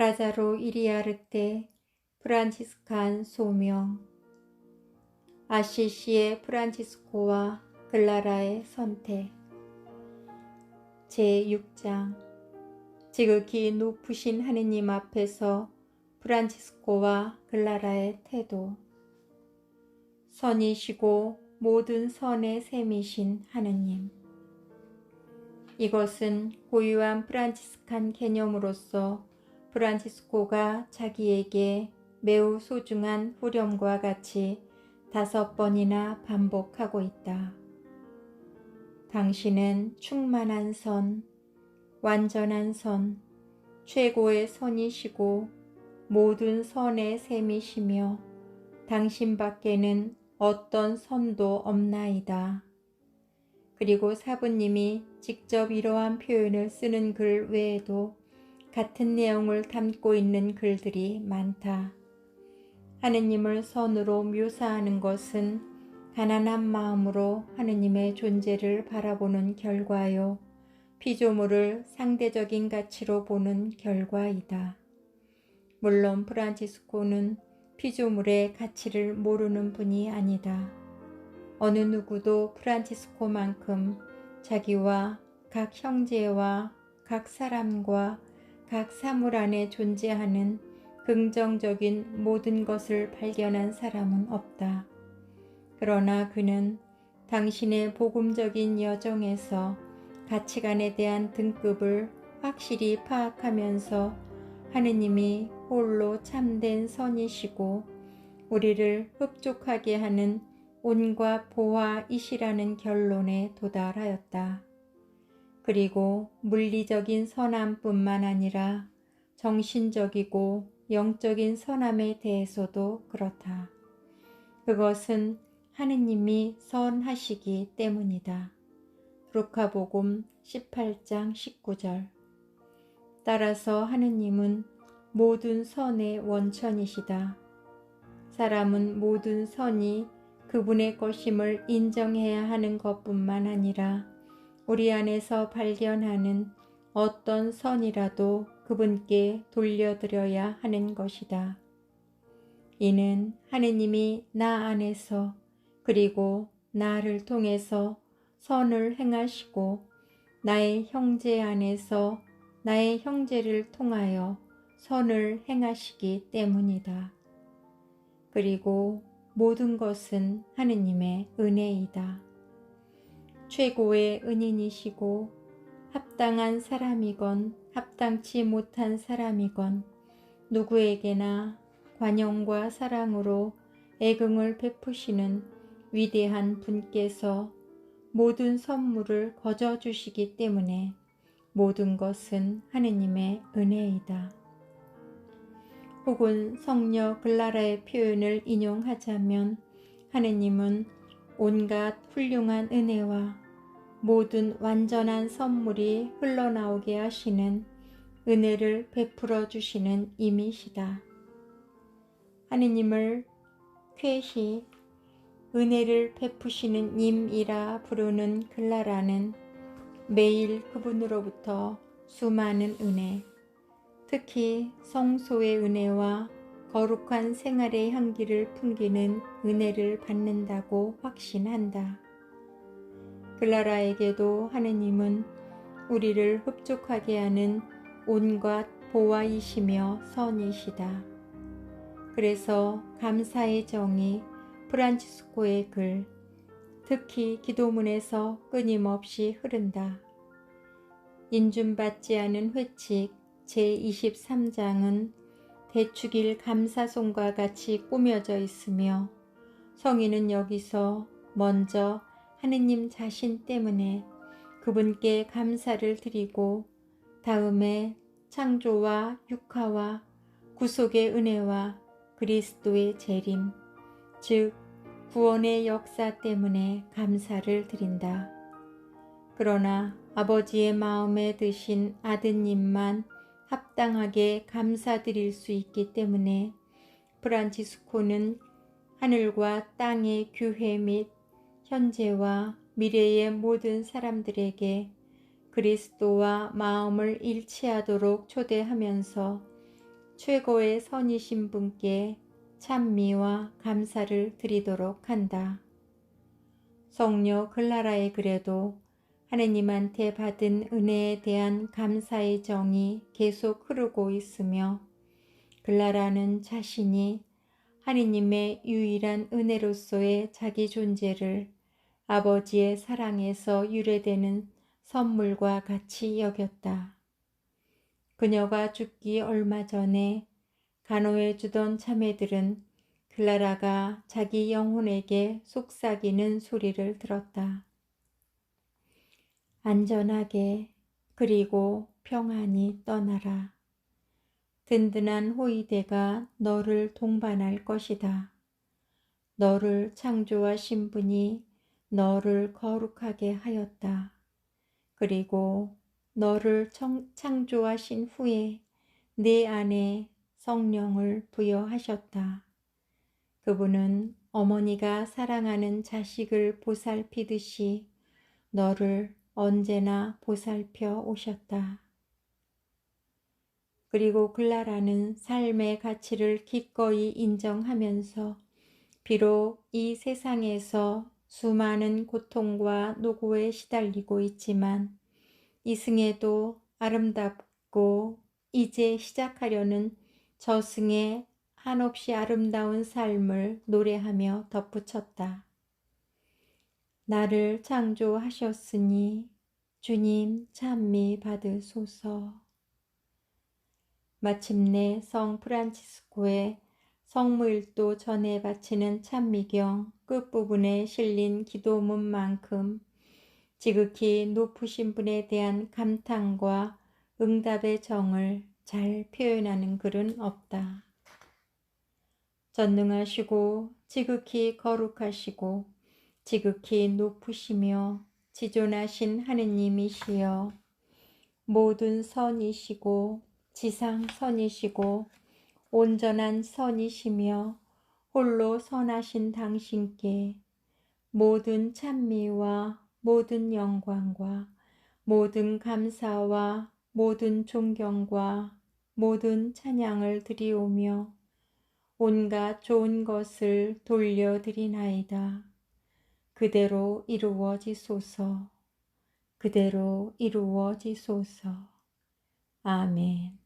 라자로 이리아르테 프란치스칸 소명 아시시의 프란치스코와 글라라의 선택. 제6장. 지극히 높으신 하느님 앞에서 프란치스코와 글라라의 태도. 선이시고 모든 선의 셈이신 하느님. 이것은 고유한 프란치스칸 개념으로서 프란치스코가 자기에게 매우 소중한 후렴과 같이 다섯 번이나 반복하고 있다. 당신은 충만한 선, 완전한 선, 최고의 선이시고 모든 선의 셈이시며 당신 밖에는 어떤 선도 없나이다. 그리고 사부님이 직접 이러한 표현을 쓰는 글 외에도 같은 내용을 담고 있는 글들이 많다. 하느님을 선으로 묘사하는 것은 가난한 마음으로 하느님의 존재를 바라보는 결과요. 피조물을 상대적인 가치로 보는 결과이다. 물론 프란치스코는 피조물의 가치를 모르는 분이 아니다. 어느 누구도 프란치스코만큼 자기와 각 형제와 각 사람과 각 사물 안에 존재하는 긍정적인 모든 것을 발견한 사람은 없다. 그러나 그는 당신의 복음적인 여정에서 가치관에 대한 등급을 확실히 파악하면서 하느님이 홀로 참된 선이시고 우리를 흡족하게 하는 온과 보화이시라는 결론에 도달하였다. 그리고 물리적인 선함뿐만 아니라 정신적이고 영적인 선함에 대해서도 그렇다. 그것은 하느님이 선하시기 때문이다. 루카복음 18장 19절 따라서 하느님은 모든 선의 원천이시다. 사람은 모든 선이 그분의 것임을 인정해야 하는 것뿐만 아니라 우리 안에서 발견하는 어떤 선이라도 그분께 돌려드려야 하는 것이다. 이는 하느님이 나 안에서 그리고 나를 통해서 선을 행하시고 나의 형제 안에서 나의 형제를 통하여 선을 행하시기 때문이다. 그리고 모든 것은 하느님의 은혜이다. 최고의 은인이시고 합당한 사람이건 합당치 못한 사람이건 누구에게나 관용과 사랑으로 애긍을 베푸시는 위대한 분께서 모든 선물을 거저 주시기 때문에 모든 것은 하느님의 은혜이다. 혹은 성녀 글라라의 표현을 인용하자면 하느님은 온갖 훌륭한 은혜와 모든 완전한 선물이 흘러나오게 하시는 은혜를 베풀어 주시는 임이시다. 하느님을 쾌히 은혜를 베푸시는 임이라 부르는 글라라는 매일 그분으로부터 수많은 은혜, 특히 성소의 은혜와 거룩한 생활의 향기를 풍기는 은혜를 받는다고 확신한다. 글라라에게도 하느님은 우리를 흡족하게 하는 온갖 보아이시며 선이시다. 그래서 감사의 정이 프란치스코의 글, 특히 기도문에서 끊임없이 흐른다. 인준받지 않은 회칙 제23장은 대축일 감사송과 같이 꾸며져 있으며 성인은 여기서 먼저 하느님 자신 때문에 그분께 감사를 드리고 다음에 창조와 육화와 구속의 은혜와 그리스도의 재림, 즉 구원의 역사 때문에 감사를 드린다. 그러나 아버지의 마음에 드신 아드님만 합당하게 감사드릴 수 있기 때문에 프란치스코는 하늘과 땅의 교회 및 현재와 미래의 모든 사람들에게 그리스도와 마음을 일치하도록 초대하면서 최고의 선이신 분께 찬미와 감사를 드리도록 한다. 성녀 글라라의 글에도 하느님한테 받은 은혜에 대한 감사의 정이 계속 흐르고 있으며 글라라는 자신이 하느님의 유일한 은혜로서의 자기 존재를 아버지의 사랑에서 유래되는 선물과 같이 여겼다. 그녀가 죽기 얼마 전에 간호해 주던 자매들은 클라라가 자기 영혼에게 속삭이는 소리를 들었다. 안전하게 그리고 평안히 떠나라. 든든한 호위대가 너를 동반할 것이다. 너를 창조하신 분이 너를 거룩하게 하였다. 그리고 너를 창조하신 후에 내 안에 성령을 부여하셨다. 그분은 어머니가 사랑하는 자식을 보살피듯이 너를 언제나 보살펴 오셨다. 그리고 글라라는 삶의 가치를 기꺼이 인정하면서 비록 이 세상에서 수많은 고통과 노고에 시달리고 있지만 이승에도 아름답고 이제 시작하려는 저승의 한없이 아름다운 삶을 노래하며 덧붙였다. 나를 창조하셨으니 주님 찬미 받으소서. 마침내 성 프란치스코의 성무일도 전에 바치는 찬미경 끝부분에 실린 기도문만큼 지극히 높으신 분에 대한 감탄과 응답의 정을 잘 표현하는 글은 없다. 전능하시고 지극히 거룩하시고 지극히 높으시며 지존하신 하느님이시여 모든 선이시고 지상선이시고 온전한 선이시며 홀로 선하신 당신께 모든 찬미와 모든 영광과 모든 감사와 모든 존경과 모든 찬양을 드리오며 온갖 좋은 것을 돌려드리나이다. 그대로 이루어지소서. 그대로 이루어지소서. 아멘.